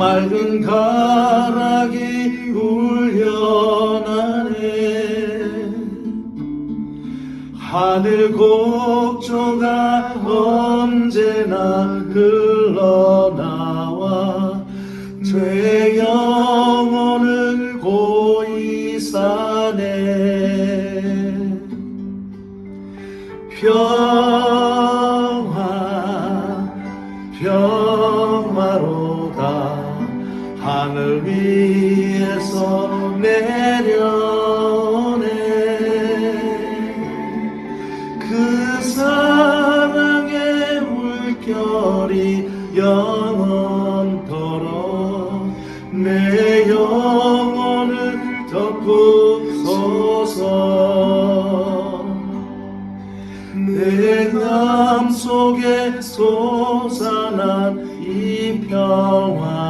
맑은 가락이 울려나네. 하늘 곡조가 언제나 흘러나와 죄 영혼을 고이사네. 평화 평화로 하늘 위에서 내려오네. 그 사랑의 물결이 영원토록 내 영혼을 덮으소서. 내맘 속에 솟아난 이 평화는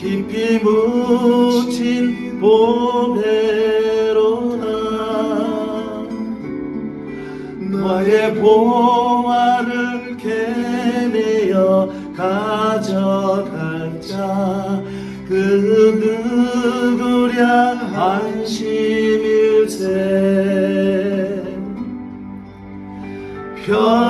깊이 묻힌 보배로다 너의 보화를 캐내어 가져갈 자. 그 누구랴 안심일세. 평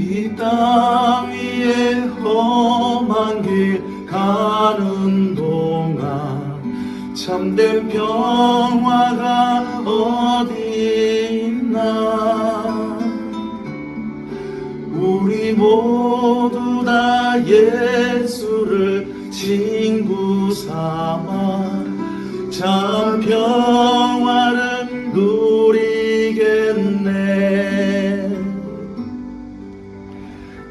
이 땅 위에 험한 길 가는 동안 참된 평화가 어디 있나? 우리 모두 다 예수를 친구 삼아 참 평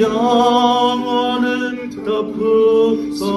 영혼을 덮으소서